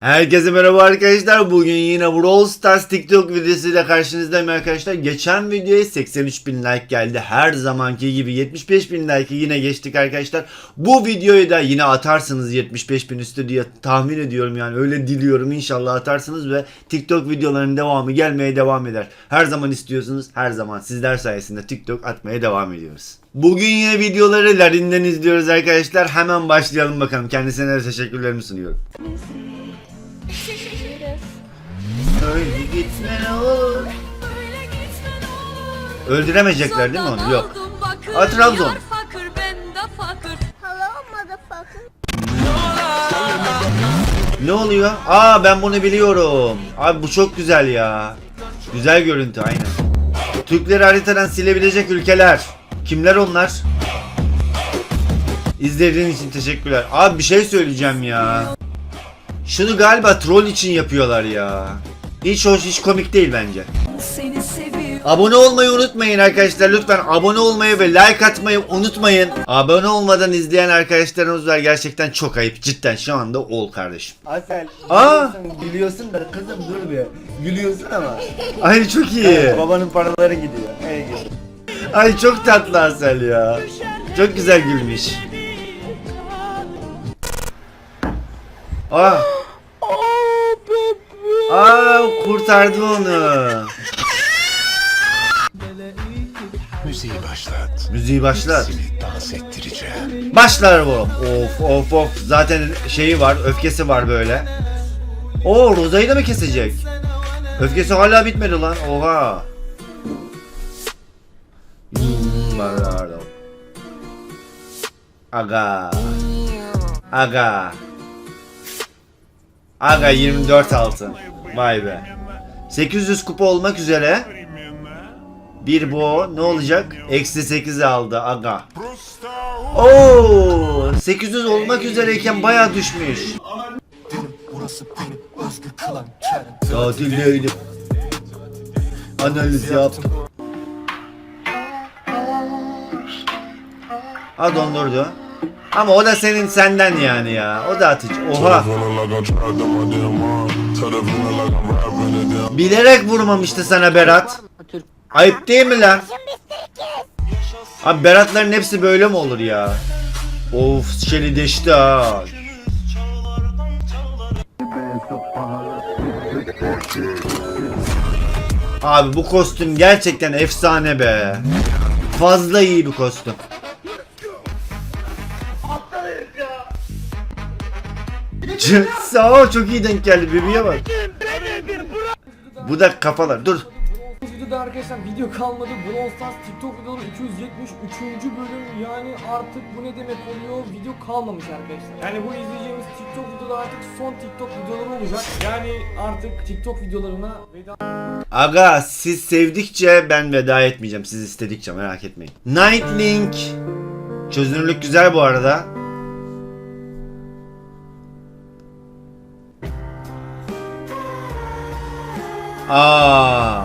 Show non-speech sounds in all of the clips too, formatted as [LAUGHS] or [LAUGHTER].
Herkese merhaba arkadaşlar. Bugün yine Brawl Stars TikTok videosuyla karşınızdayım arkadaşlar. Geçen videoya 83 bin like geldi. Her zamanki gibi 75 bin like'ı yine geçtik arkadaşlar. Bu videoyu da yine atarsınız 75 bin üstü diye tahmin ediyorum yani öyle diliyorum. İnşallah atarsınız ve TikTok videolarının devamı gelmeye devam eder. Her zaman istiyorsunuz. Her zaman sizler sayesinde TikTok atmaya devam ediyoruz. Bugün yine videoları Larin'den izliyoruz arkadaşlar. Hemen başlayalım bakalım. Kendisine de teşekkürlerimi sunuyorum. Öyle gitme ne olur. Öldüremeyecekler değil mi onu? Yok. Aa, Trabzon. Ne oluyor? Aa ben bunu biliyorum. Abi bu çok güzel ya. Güzel görüntü aynen. Türkleri haritadan silebilecek ülkeler. Kimler onlar? İzlediğin için teşekkürler. Abi bir şey söyleyeceğim ya. Şunu galiba troll için yapıyorlar ya. Hiç hoş, hiç komik değil bence. Seni seviyorum. Abone olmayı unutmayın arkadaşlar. Lütfen abone olmayı ve like atmayı unutmayın. Abone olmadan izleyen arkadaşlarımız var. Gerçekten çok ayıp. Cidden şu anda ol kardeşim. Asel Aa! gülüyorsun, gülüyorsun da kızım dur bir. Gülüyorsun ama. Ay çok iyi. Babanın paraları gidiyor. Gidiyor. Ay çok tatlı Asel ya. Çok güzel gülmüş. Aa. Aa kurtardı onu. Müziği başlat. Müziği başlat. Seni dans ettireceğim. Başlar bu. Of of of. Zaten şeyi var, öfkesi var böyle. Oo Roza'yı da mı kesecek? Öfkesi hala bitmedi lan. Oha. Pardon. Aga. Aga. Aga 24 altın. Vay be. 800 kupa olmak üzere. Bir bu ne olacak? Eksi 8 aldı aga. Oo, 800 olmak üzereyken bayağı düşmüş. Kendi. Tatildeydim. Analiz yaptım. Ha dondurdu. Ama o da senin senden yani ya. O da atıcı. Oha. Bilerek vurmamıştı sana Berat. Ayıp değil mi lan? Abi Beratların hepsi böyle mi olur ya? Of şeli deşti ha. Abi bu kostüm gerçekten efsane be. Fazla iyi bir kostüm. Sağ ol çok iyi denk geldi bebeğe bak. Bu da kafalar dur. Videoda arkadaşlar video kalmadı. Brawl Stars TikTok videoları 273. bölüm yani artık bu ne demek oluyor? Video kalmamış arkadaşlar. Yani bu izleyeceğimiz TikTok videoları artık son TikTok videoları olacak. Yani artık TikTok videolarına veda Aga siz sevdikçe ben veda etmeyeceğim. Siz istedikçe merak etmeyin. Nightlink. Çözünürlük güzel bu arada. Aa.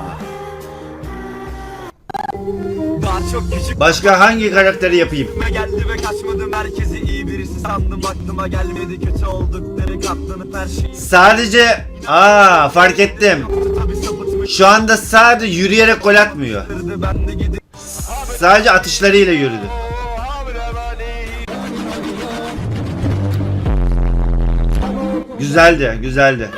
Daha çok küçük Başka hangi karakteri yapayım? geldi ve kaçmadı merkezi iyi birisi sandım aklıma gelmedi kötü oldukları katlanıp her şeyi Sadece aa fark ettim. tabi sapıtmış Şu anda sadece yürüyerek gol atmıyor. ben de gidip Sadece atışlarıyla yürüdü. Güzeldi, güzeldi.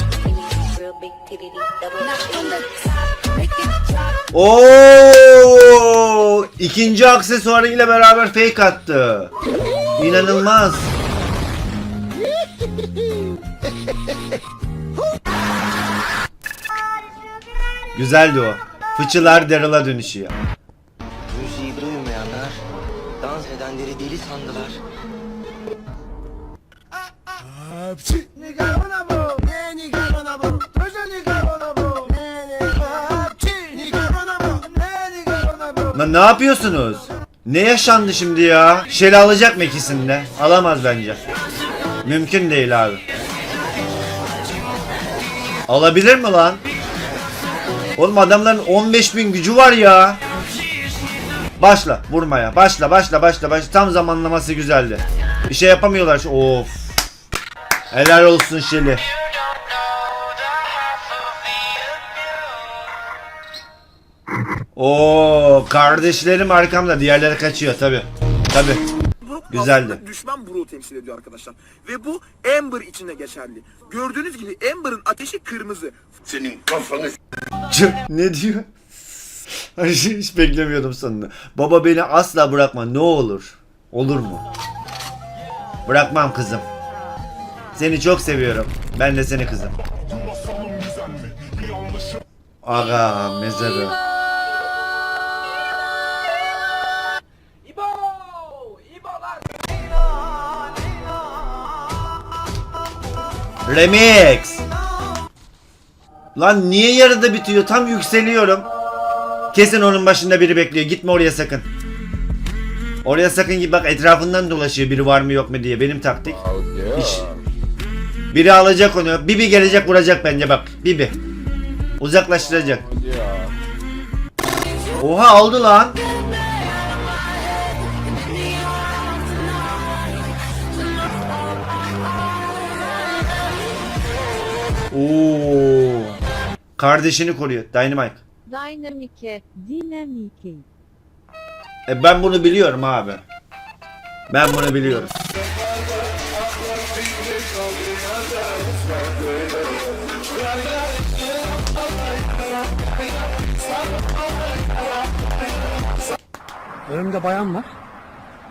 Oo! İkinci aksesuarıyla beraber fake attı. İnanılmaz. Güzeldi o. Fıçılar Daryl'a dönüşüyor. Müziği duymayanlar dans edenleri deli sandılar. ne yapıyorsunuz? Ne yaşandı şimdi ya? Şeli alacak mı ikisini de? Alamaz bence. Mümkün değil abi. Alabilir mi lan? Oğlum adamların 15 bin gücü var ya. Başla vurmaya. Başla başla başla başla. Tam zamanlaması güzeldi. Bir şey yapamıyorlar. Of. Helal olsun Şeli. Oo kardeşlerim arkamda diğerleri kaçıyor tabi. Tabi. Güzeldi. düşman Brook'u temsil ediyor arkadaşlar. Ve bu Amber için de geçerli. Gördüğünüz gibi Amber'ın ateşi kırmızı. ne diyor? [LAUGHS] Ay, Hiç beklemiyordum sonunu. Baba beni asla bırakma ne olur. Olur mu? Bırakmam kızım. Seni çok seviyorum. Ben de seni kızım. Aga mezarı. Remix. Lan niye yarıda bitiyor? Tam yükseliyorum. Kesin onun başında biri bekliyor. Gitme oraya sakın. Oraya sakın git bak etrafından dolaşıyor biri var mı yok mu diye benim taktik. İş. Biri alacak onu. Bibi gelecek vuracak bence bak. Bibi. Uzaklaştıracak. Oha aldı lan. Oo. Kardeşini koruyor. Dynamite. Dynamike, dinamike. E ben bunu biliyorum abi. Ben bunu biliyorum. Önümde bayan var.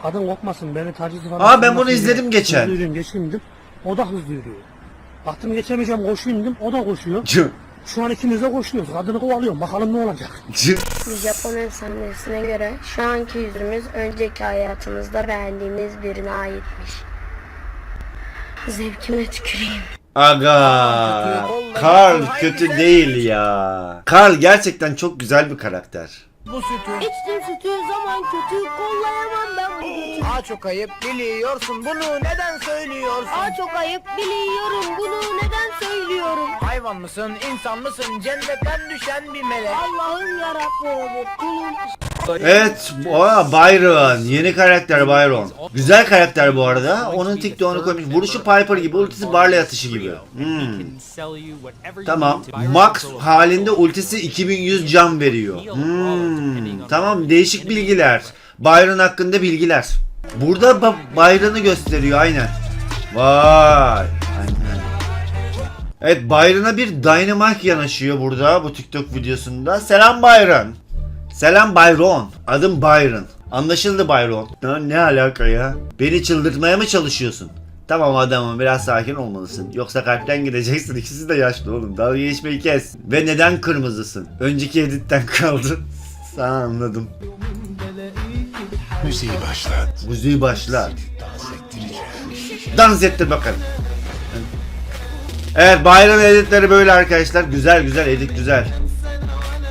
Kadın korkmasın beni taciz falan. Aa, ben bunu izledim diye geçen. Hızlı yürüyorum geçeyim dedim. O da hızlı yürüyor. Baktım geçemeyeceğim koşuyum dedim. O da koşuyor. Cı, Şu an ikimiz de koşuyoruz. Kadını kovalıyorum. Bakalım ne olacak. cı. Japon efsanesine göre şu anki yüzümüz önceki hayatımızda beğendiğimiz birine aitmiş. Zevkime tüküreyim. Aga. Karl kötü değil ya. Karl gerçekten çok güzel bir karakter. İçtim sütü zaman kötü kollayamam ben bu götü. Aa çok ayıp biliyorsun bunu neden söylüyorsun? Aa çok ayıp biliyorum bunu neden söylüyorum. Hayvan mısın insan mısın cennetten düşen bir melek? Allah'ın yarattığı bir kulun Evet, aa, Byron. Yeni karakter Byron. Güzel karakter bu arada. Onun TikTok'unu koymuş. Vuruşu Piper gibi, ultisi Barley atışı gibi. Hmm. Tamam. Max halinde ultisi 2100 can veriyor. Hmm. Tamam, değişik bilgiler. Byron hakkında bilgiler. Burada ba- Byron'ı gösteriyor aynen. Vay. Aynen. Evet Byron'a bir Dynamite yanaşıyor burada bu TikTok videosunda. Selam Byron. Selam Byron. Adım Byron. Anlaşıldı Byron. Ne, ne alaka ya? Beni çıldırtmaya mı çalışıyorsun? Tamam adamım biraz sakin olmalısın. Yoksa kalpten gideceksin. [LAUGHS] İkisi de yaşlı oğlum. Dalga geçmeyi kes. Ve neden kırmızısın? Önceki editten [LAUGHS] kaldı. Sana anladım. Müziği başlat Müziği başlat. Dans ettir bakalım. Evet bayram editleri böyle arkadaşlar. Güzel güzel edit güzel.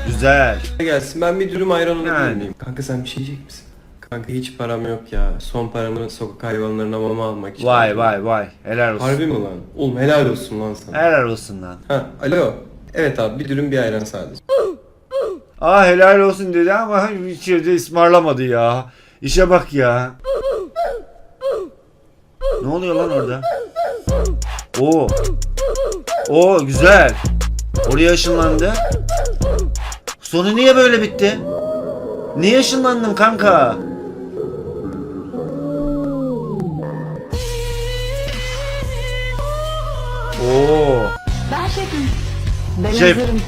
Güzel. gelsin. Ben bir dürüm ayran alabilir Yani. miyim? Kanka sen bir şey yiyecek misin? Kanka hiç param yok ya. Son paramı sokak hayvanlarına mama almak için. Vay vay vay. Helal olsun. Harbi mi lan? Oğlum helal olsun lan sana. Helal olsun lan. Ha, alo. Evet abi bir dürüm bir ayran sadece. Aa helal olsun dedi ama içeride ısmarlamadı ya. İşe bak ya. Ne oluyor lan orada? Oo. Oo güzel. Oraya ışınlandı. Sonu niye böyle bitti? Niye ışınlandın kanka? Oo. Ben şefim. Ben Şef. hazırım.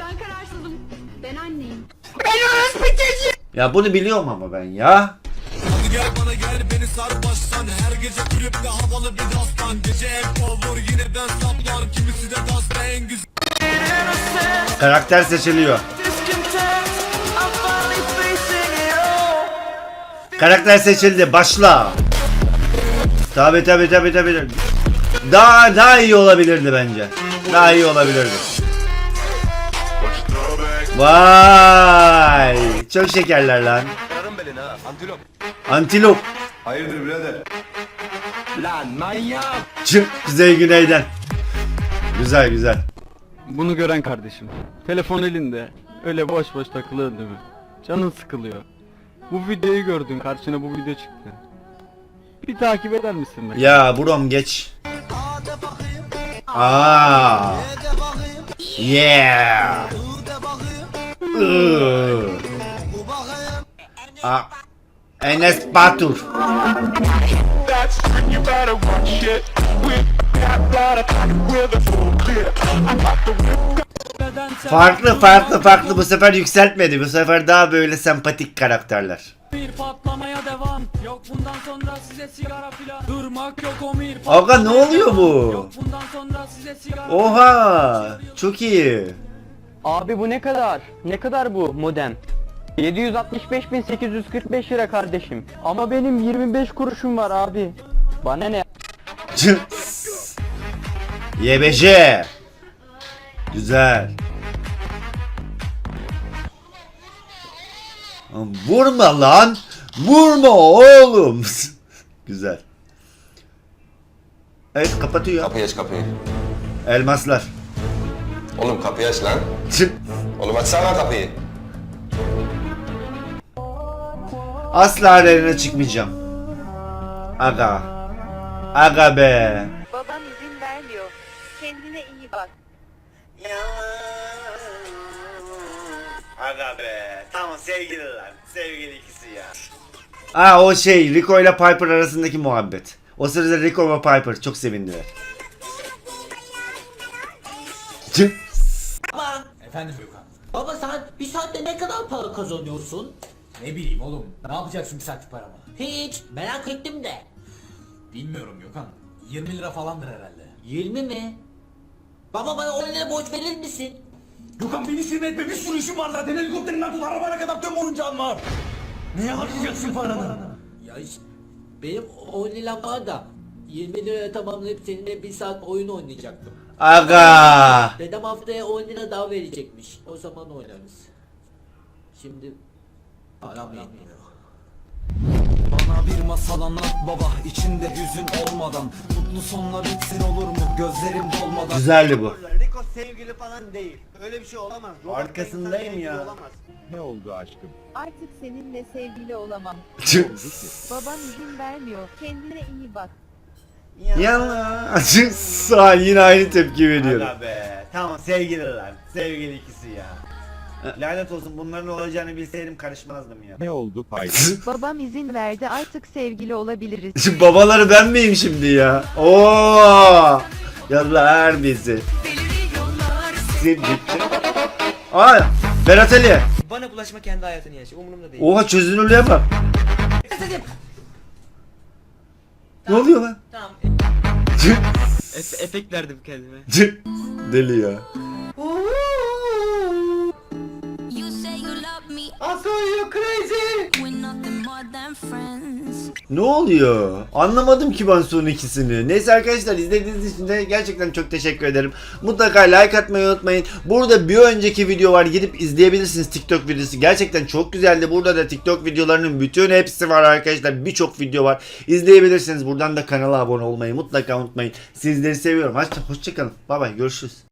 Ben kararsızım. Ben anneyim. Ya bunu biliyorum ama ben ya. Gel bana gel beni sar baştan Her gece kulüpte havalı bir dastan Gece hep olur yeniden saplar Kimisi de dasta en güzel Karakter seçiliyor. Karakter seçildi. Başla. Tabi tabi tabi tabi. Daha daha iyi olabilirdi bence. Daha iyi olabilirdi. Vay! Çok şekerler lan. Antilop. Antilop. Hayırdır birader? Lan manyak. Çık kuzey güneyden. Güzel güzel. Bunu gören kardeşim. Telefon elinde. Öyle boş boş takılıyor değil mi? Canın sıkılıyor. Bu videoyu gördün karşına bu video çıktı. Bir takip eder misin be? Ya Brom geç. Aa. Yeah. Iıı. Aa, Enes Batur. Farklı farklı farklı bu sefer yükseltmedi. Bu sefer daha böyle sempatik karakterler. Bir patlamaya devam. Yok bundan sonra size sigara filan. Durmak yok o mir. Aga ne oluyor bu? Yok bundan sonra size sigara. Oha! Çok iyi. Abi bu ne kadar? Ne kadar bu modem? 765.845 lira kardeşim. Ama benim 25 kuruşum var abi. Bana ne? [LAUGHS] YBJ. Güzel. Vurma lan. Vurma oğlum. [LAUGHS] Güzel. Evet kapatıyor. Kapıyı aç kapıyı. Elmaslar. Oğlum kapıyı aç lan. Oğlum açsana kapıyı. Asla arenaya çıkmayacağım. Aga. Aga be. Babam izin vermiyor. Kendine iyi bak. Aga be. Tamam sevgililer. Sevgili ikisi ya. Aa o şey Rico ile Piper arasındaki muhabbet. O sırada Rico ve Piper çok sevindiler. Tüh. Efendim Gökhan. Baba sen bir saatte ne kadar para kazanıyorsun? Ne bileyim oğlum. Ne yapacaksın bir saatlik paramı? Hiç. Merak ettim de. Bilmiyorum Gökhan. 20 lira falandır herhalde. 20 mi? Baba bana 10 lira borç verir misin? Gökhan beni sinir etme bir sürü işim var zaten helikopterinden tut arabana kadar tüm oyuncağım var. Ne harcayacaksın paranı? Ya işte benim 10 lira var da 20 liraya tamamlayıp seninle bir saat oyun oynayacaktım. Aga. Dedem haftaya 10 lira daha verecekmiş. O zaman oynarız. Şimdi Bana bir masal anlat baba içinde hüzün olmadan Mutlu sonla bitsin olur mu gözlerim dolmadan Güzeldi bu. Rico sevgili falan değil. Öyle bir şey olamaz. Arkasındayım ya. Artık seninle sevgili olamam. Babam izin vermiyor. Kendine iyi bak. Yallah. Yine aynı tepki veriyorum. Aga be. Tamam sevgililer. Sevgili ikisi ya. [LAUGHS] Lanet olsun bunların olacağını bilseydim karışmazdım ya. [LAUGHS] Babam izin verdi artık sevgili olabiliriz. Şimdi babaları ben miyim şimdi ya? Oo! Her bizi. Aa, Berat Ali. Bana bulaşma kendi hayatını yaşa umurumda değil. Oha çözünürlüğe bak. Ne oluyor lan? Tamam. efekt verdim kendime. Deli ya. Saw you crazy. Ne oluyor? Anlamadım ki ben son ikisini. Neyse arkadaşlar izlediğiniz için de gerçekten çok teşekkür ederim. Mutlaka like atmayı unutmayın. Burada bir önceki video var gidip izleyebilirsiniz TikTok videosu. Gerçekten çok güzeldi. Burada da TikTok videolarının bütün hepsi var arkadaşlar. Birçok video var. İzleyebilirsiniz. Buradan da kanala abone olmayı mutlaka unutmayın. Sizleri seviyorum. Hoşça- Hoşçakalın. Bay bay görüşürüz.